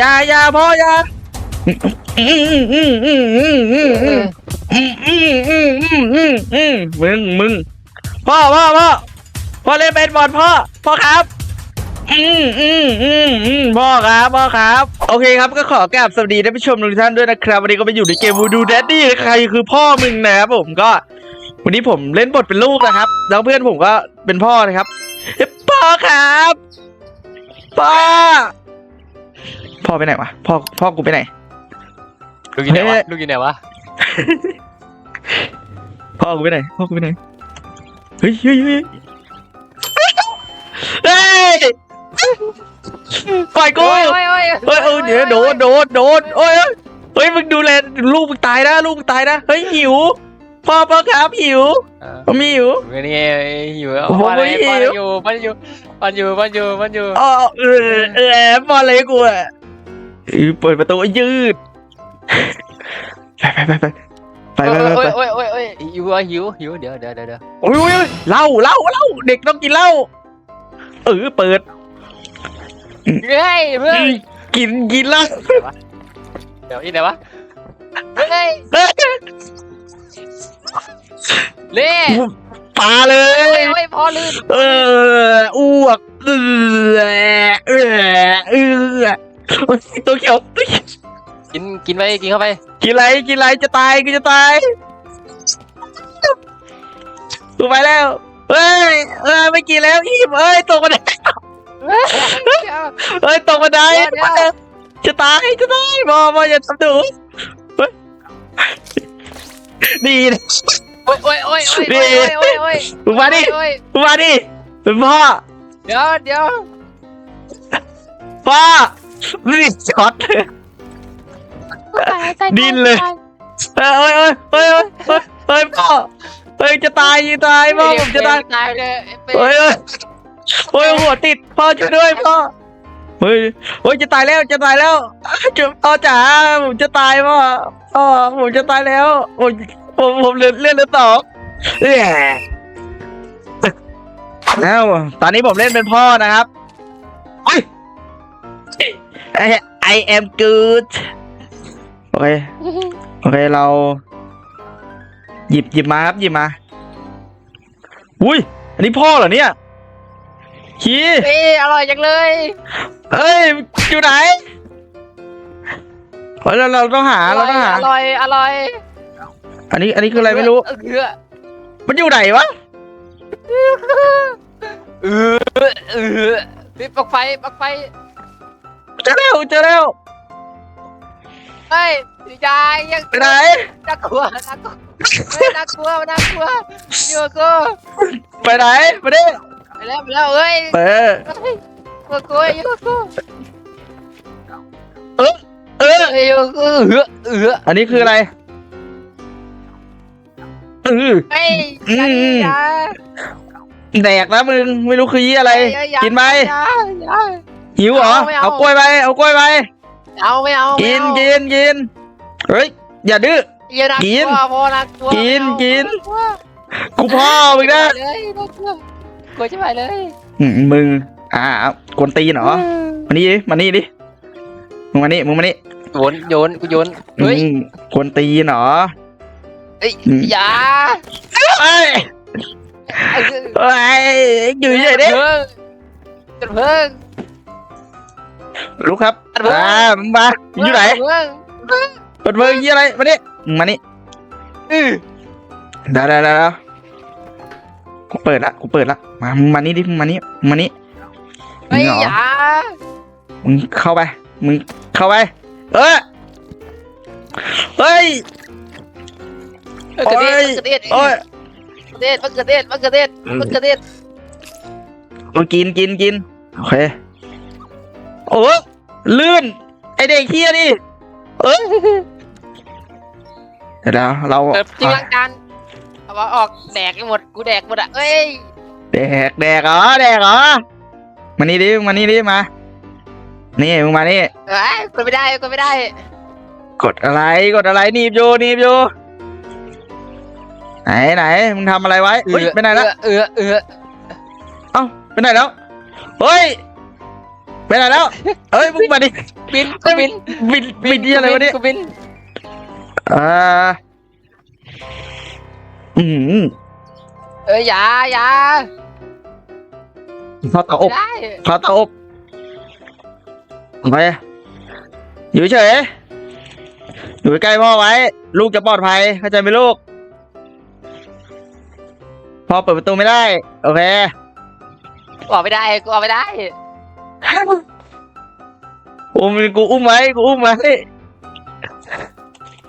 ยาอยาพ่อยามึงมึงพ่อพ่อพ่อพ่อเล่นเบสบอลพ่อพ่อครับอืมอืมอืมอืมพ่อครับพ่อครับ โอเคครับก็ขอกราบสวัสดีท่านผู้ชมทุกท่านด้วยนะครับ วันนี้ก็มาอยู่ในเกมวูดูแดดดี้ใครคือพ่อมึงนะครับผมก็ วันนี้ผมเล่นบทเป็นลูกนะครับ แล้วเพื่อนผมก็เป็นพ่อนะครับพ่อครับ พ่อ พ่อไปไหนวะพ่อพ่อกูไปไหน ลูกอยู่ไหนเฮ้วะยลูกอยู่ไหนวะ พ่อกูไปไหนพ่อกูไปไหนเฮ้ยเฮ้ยเฮ้ยเฮ้ยปล่อยกูโอ้ยโอ้ยโอ้ยเฮ้ยเออเดี๋ยวโดนโดนโดนโอ้ยเอ้ยเฮ้ยมึงดูแลลูกมึงตายนะลูกมึงตายนะเฮ้ยหิวพ่อพ่อครับหิวเออผมหิวเมื่อนี้อยู่โอ้โหป้อนอะไรไม่หิวป้อนอยู่ป้อนอยู่ป้อนอยู่ป้อนอยู่ป้อนอยู่ อ๋อเออเออมออะไรกูอะ เออเปิดประตูยืด ไปไปไปไปไปไปไปโอ้ไปยโอ้ยโอ้ยโอ้ยหิวอะหิวหิวเดี๋ยวเดี๋ยวเดี๋ยวเดี๋ยวโอ้ยโอ้ยโอ้ยเหล้าเหล้าเหล้าเด็กต้องกินเหล้าเออเปิดเฮ้ยเพื่อนกินกินเหล้าเดี๋ยวอีไหนวะเฮ้ยเฮ้ยเล่ปาเลโอ้ยยโอ้ยพอลื่นเอออ้วกเออเออเออ ตัวเขียวตัวเขียวกินกินไปกินเข้าไป กินอะไรกินอะไรจะตายกูจะตายกูไปแล้วเฮ้ยเอ้ยไม่กินแล้วอิ่มเอ้ยตกบันไดเอ้ยตกบันไดเดี๋ยวเดี๋ยวจะตายจะตายบอบออย่าทำดูเฮ้ยดีนะโอ้ยโอ้ยโอ้ยโอ้ยโอ้ยโอ้ยโอ้ยมึงมาดิโอ้ยมึงมาดิเป็นพ่อเดี๋ยวเดี๋ยวพ่อ นี่ช็อตดิ้นเลยเอ้ยเอ้ยเอ้ยเอ้ยเอ้ยเอ้ยเอ้ยพ่อเอ้ยจะตายจะตายพ่อผมจะตายตายเลยเอ้ยเอ้ยโอ้ยหัวติดพ่อช่วยด้วยพ่อเฮ้ยโอ้ยจะตายแล้วจะตายแล้วจะพ่อจ๋าผมจะตายพ่อพ่อผมจะตายแล้วผมผมผมเลือดเลือดเหลือดสองเอ้ยแล้วตอนนี้ผมเล่นเป็นพ่อนะครับเฮ้ย I I am good โอเค โอเค เรา หยิบหยิบมาครับ หยิบมา อุ้ย อันนี้พ่อเหรอเนี่ยคีเอ้ยอร่อยจังเลย เอ้ย อยู่ไหนเฮ้ยเราเราต้องหาเราต้องหา อร่อย อร่อยอันนี้ อันนี้คืออะไรไม่รู้ เออมันอยู่ไหนวะ เออเออปิดปลั๊กไฟปลั๊กไฟ เจอแล้วเจอแล้วเฮ้ยยายยังไปไหนน่ากลัวน่ากลัวเฮ้ยน่ากลัวน่ากลัวอยู่กับกูไปไหนมาดิไปแล้วไปแล้วเฮ้ยเออเฮ้ยอยู่กับกูอยู่กับกูเออเฮ้ยอยู่กับกูเออเอออันนี้คืออะไรเออเฮ้ยอืมยาแดกนะมึงไม่รู้คือยี่อะไรเฮ้ยอย่ากินไหมอย่าอย่า หิวเหรอเอาไม่เอา เอากล้วยไป เอากล้วยไป เอาไม่เอากินไม่กิเอานกิน เฮ้ย อย่าดื้อ อย่าน่ากกิลันวพอน่ากลัวกินไม่เอากินากลัวกูพ่อมึงนะเลยน่ากลัวกลัวจะไปเลยอืมมึง อ่ากวนตีนเหรอ มานี่ดิ มานี่ดิ มึงมานี่ มึงมานี่โยนโยนกูโยนเฮ้ยอืมกวนตีนเหรอ เอ้ยอืม อย่าเอ้ยเอ้ยอยู่เฉยๆดิ เพิ่งจัดเพิ่ง ลูกครับอันเบิ่งอ่ามึงมามึงอยู่ไหนเพิ่งเปิดเบอร์ยี่อะไรมานี่มึงมานี่อือเดี๋ยวเดี๋ยวเดี๋ยวกูเปิดละกูเปิดละมามึงมานี่ดิมึงมานี่มึงมานี่เฮ้ยมึงเหรออย่ามึงเข้าไปมึงเข้าไปเออเฮ้ยมะเขือเทศโอ้ยมะเขือเทศโอ้ยมะเขือเทศมะเขือเทศมะเขือเทศโอ้ยกินกินกินโอเค โอ้ยลื่น ไอเด็กเฮียนี่ เออเดี๋ยวเราเราเออจริงล้างจานเอามาออกแดกให้หมดกูแดกหมดอะเอ้ยแดกแดกเหรอแดกเหรอมานี่ดิมานี่ดิมา นี่มึงมานี่ เอ้ยกดไม่ได้กดไม่ได้กดอะไรกดอะไรหนีบอยู่หนีบอยู่ไหนไหนมึงทำอะไรไว้เฮ้ยไปไหนแล้วเออเออเอ้าไปไหนแล้วเฮ้ย ไปไหนแล้วเอ้ยมึงมาดิบินกูบินบินบินที่อะไรวะเนี่ยกูบินอ่าอืมเอ้ยอย่าอย่าข้าวเตาอไม่บได้ข้าวเตาอบไปอยู่เฉยอยู่ใกล้พ่อไว้ ลูกจะปลอดภัยเข้าใจไหมลูกพ่อเปิดประตูไม่ได้ โอเคกูออกไม่ได้กูออกไม่ได้ อุ้มกูอุ้มไว้กูอุ้มไว้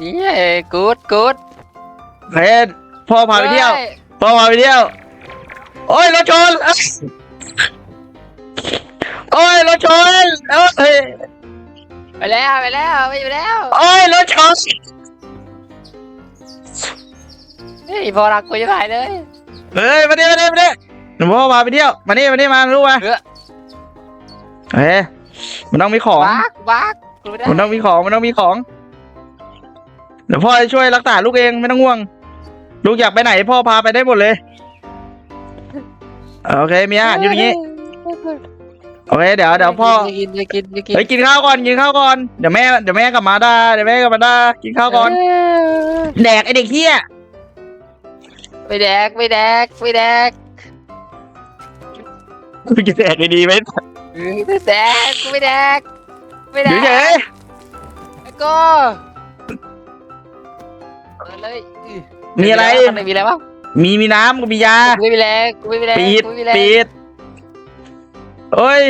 เย้กูดกูดเฮ้ยพ่อพาไปเที่ยวพ่อพาไปเที่ยว โอ้ยรถชนเอ้ยโอ้ยรถชนเอ้ยไปแล้วไปแล้วไปอยู่แล้ว โอ้ยรถชนเฮ้ยพอรักกูจะหายเลยเฮ้ยมาดิมาดิมาดิหนูพ่อพาไปเที่ยวมานี่มานี่มาลูกมา เออเฮ้ยมันต้องมีของ บักบักกูไม่ได้มันต้องมีของมันต้องมีของ เดี๋ยวพ่อจะช่วยรักษาลูกเองไม่ต้องห่วง ลูกอยากไปไหนพ่อพาไปได้หมดเลย โอเคมีอาหารอยู่ตรงนี้ โอเคเดี๋ยวเดี๋ยวพ่อจะกินจะกินจะกินเฮ้ยกินข้าวก่อนกินข้าวก่อน เดี๋ยวแม่เดี๋ยวแม่กลับมาได้เดี๋ยวแม่กลับมาได้กินข้าวก่อน แดกไอเด็กเฮียไม่แดกไม่แดกไม่แดกมึงจะแดกดีๆไหม ไม่แดกกูไม่แดกไม่แดอยู่กเฉยไอ้ก็เปิดเลยอื้อมีอะไรข้างในมีอะไรบ้างมีมีน้ำกับมียากูไม่มีแรงกูไม่มีแรงปิดกูไม่มีแรงปิดเอ้ย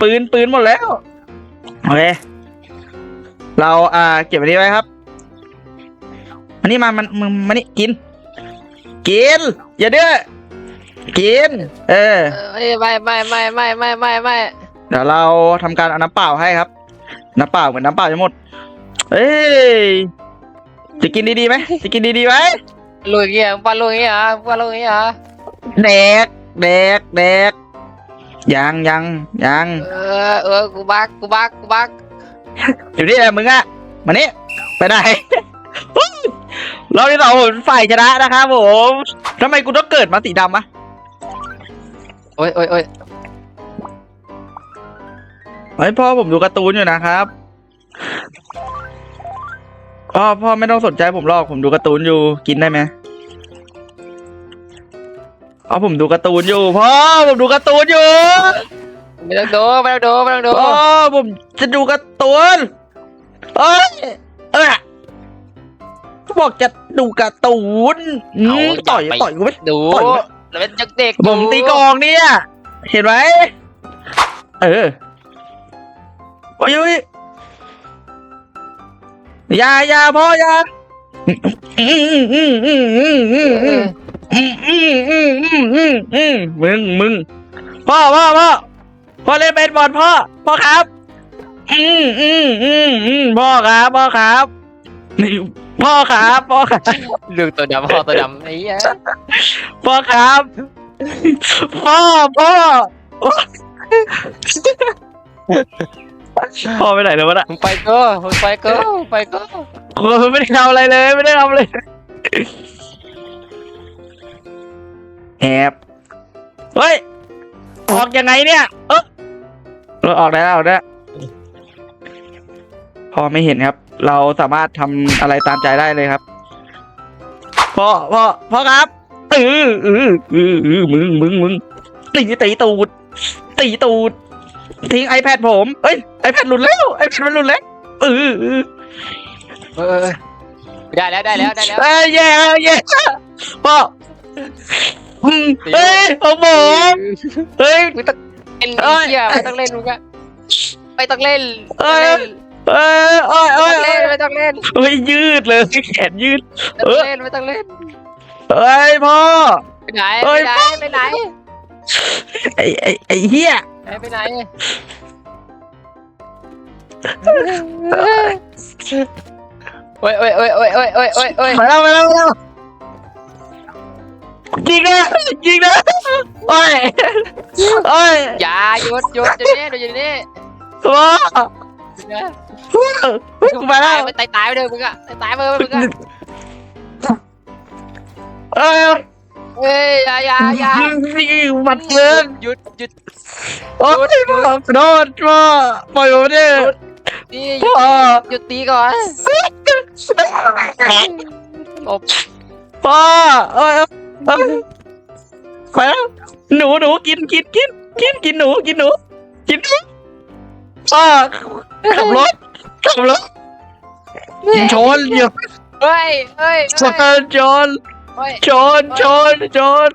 ปืนปืนหมดแล้วโอเคเราอ่า เก็บอันนี้ไว้ครับอันนี้มามันมึงมานี่กิน กิน อย่าเด้อ กิน เออ เออไม่ไม่ไม่ไม่ไม่ไม่ไม่เดี๋ยวเราทำการเอาน้ำเปล่าให้ครับ น้ำเปล่าเหมือนน้ำเปล่าจะหมด เอ้ยจะกินดีๆไหมจะกินดีๆไหมลุยอย่างเงี้ยมึงปาลุยอย่างเงี้ยเหรอมึงปาลุยอย่างเงี้ยเหรอแดกแดกแดกยังยังยังเออเออกูบักกูบักกูบักอยู่นี่แหละมึงอะมานี่ไปไหนเราที่สองผมฝ่ายชนะนะครับผมทำไมกูต้องเกิดมาสีดำอะโอ้ยโอ้ยโอ้ยเฮ้ยพ่อผมดูการ์ตูนอยู่นะครับพ่อพ่อไม่ต้องสนใจผมหรอกผมดูการ์ตูนอยู่กินได้ไหมอ๋อผมดูการ์ตูนอยู่พ่อผมดูการ์ตูนอยู่ไม่ต้องดูไม่ต้องดูไม่ต้องดูพ่อผมจะดูการ์ตูนเอ้ยเออบอกจะดูการ์ตูนอืมต่อยต่อยกูไหมดูปล่อยไว้ เราเป็นจักเด็กผมตีกองเนี่ย เห็นไหมเออโอ้ยอย่าอย่าพ่ออย่ามึงมึงพ่อพ่อพ่อพ่อเล่นเป็นบอลพ่อ พ่อครับ อืมอืมอืมพ่อครับ พ่อครับ นี่พ่อครับพ่อครับเรื่องตัวดำพ่อตัวดำไอ้เหี้ยพ่อครับ พ่อพ่อพ่อไปไหนแล้ววะน่ะมึงไปก็มึงไปก็มึงไปก็โอ้ยไม่ได้ทำอะไรเลย ไม่ได้ทำอะไรแอบเฮ้ยออกยังไงเนี่ย เออเราออกได้แล้วออกได้แล้วพ่อไม่เห็นครับ เราสามารถทำอะไรตามใจได้เลยครับพ่อพ่อพ่อครับเออเออเออเออมึงมึงมึงตีตีตูดตีตูด ทิ้ง iPad ผม เอ้ย iPad หลุดแล้ว iPad มันหลุดแล้วเออเออเออเออได้แล้วได้แล้วได้แล้ว เอ้ยแย่แย่พ่ออืมเฮ้ยของผมเฮ้ยมึงต้องเล่นเอ้ยเหี้ยไม่ต้องเล่นมึงอะไม่ต้องเล่นเอ้ไม่ยต้องเล่น เอ้ยเอ้ยไม่ต้องเอ้เล่ยนไม่ต้องเล่นเฮ้ยยืดเลยแขนยืด ไม่ต้องเล่นไม่ต้องเล่นเฮ้ยพ่อ ไปไหนเอ้ไปยไหนไปไหนไอ้ไอ้ไอ้เหี้ยไปไหนโอ้ยโอ้ยโอ้ยโอ้ยโอ้ยโอ้ยโอ้ยโอ้ยมาแล้วมาแล้วมาแล้วยิงนะยิงนะโอ้ยโอ้ยอย่าหยุดหยุดอยู่นี่หยุดอยู่นี่ พ่อมาแล้วไปตายตายไปเลยมึงอะตายตายไปเลยมึงอะเอ้ยเอ้ยอย่าอย่าอย่ามันเกินหยุดหยุดโอ้ยโดนพ่อปล่อยผมดินี่หยุดพ่อหยุดตีก่อนหลบพ่อเอ้ยเอ้ยไปแล้วหนูหนูกินกินกินกินกินหนูกินหนูกินหนูพ่อขับรถ ขับรถชนอย่าเฮ้ยเฮ้ยชเฮ้ยนชนเฮ้ยชนชนชน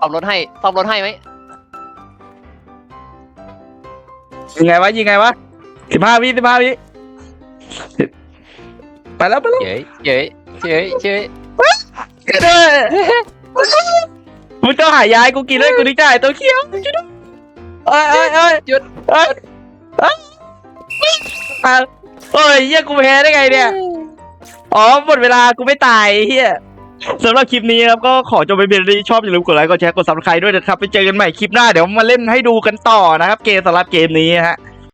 ซ่อมรถให้ซ่อมรถให้ไหมยังไงวะยังไงวะสิบห้าวิสิบห้าวิไปแล้วไปแล้วเฉยเฉยเฉยเฉยเด้อมึงต้องหายาให้กูกินเลยกูนึกได้ตัวเขียวเอ้ยเอ้ยเอ้ยหยุดเอ้ยเอ้ยอะโอ้ยเฮียกูแพ้ได้ไงเนี่ย อ๋อหมดเวลากูไม่ตายเฮียสำหรับคลิปนี้ครับก็ขอจบไปเพียงเท่านี้ชอบอย่าลืมกดไลค์กดแชร์กดซับสไครต์ด้วยนะครับ ไปเจอกันใหม่คลิปหน้าเดี๋ยวมาเล่นให้ดูกันต่อนะครับ เกมสำหรับเกมนี้ฮะ